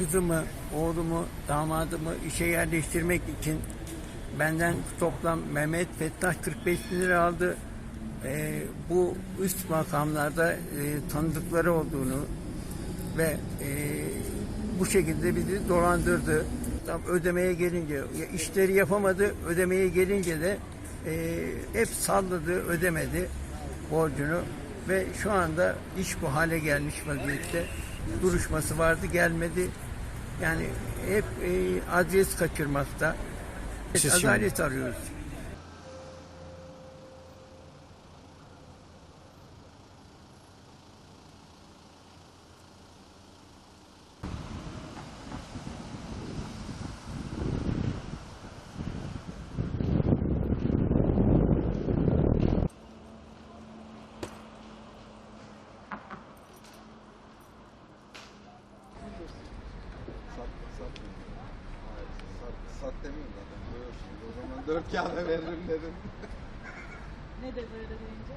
kızımı, oğlumu, damadımı işe yerleştirmek için benden toplam Mehmet Fettah 45 bin lira aldı. Ee, bu üst makamlarda e, tanıdıkları olduğunu ve e, bu şekilde bizi dolandırdı. Tam ödemeye gelince işleri yapamadı, ödemeye gelince de e, hep salladı, ödemedi borcunu ve şu anda iş bu hale gelmiş vaziyette. Duruşması vardı, gelmedi. Yani hep e, adres kaçırmakta. Siz şimdi- Adalet arıyoruz. Sat, sat. Hayır, sat, sat demiyorum zaten. Görüyorsunuz. O zaman dört kağıda veririm dedim. Ne dedi öyle deyince?